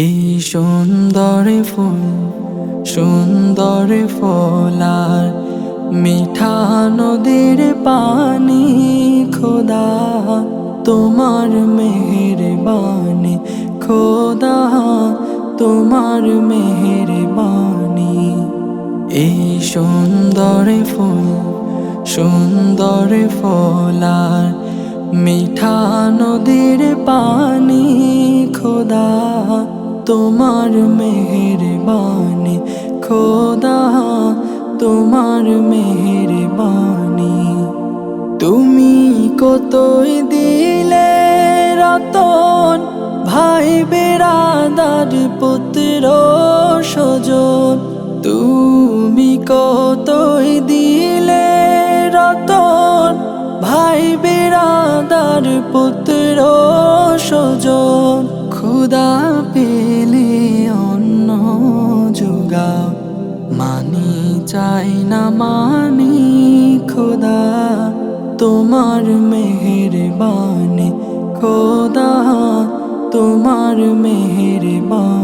এই সুন্দর ফুল, সুন্দর ফলার মিঠা নদীর পানি, খোদা তোমার মেহেরবানি, খোদা তোমার মেহেরবানি। এই সুন্দর ফুল, সুন্দর ফলার মিঠা নদীর পানি, খোদা তোমার মেহেরবানি, খোদা তোমার মেহেরবানি। তুমি কতই দিলে রতন ভাই বেড়াদার পুত্র সজন তুমি কতই দিলে রতন ভাই বেড়াদার পুত্র সজন খুদা পেলে অন্য যোগাও। মানি চাই না, মানি খোদা। তোমার মেহের মেহেরবানি, খোদা। তোমার মেহেরবানি।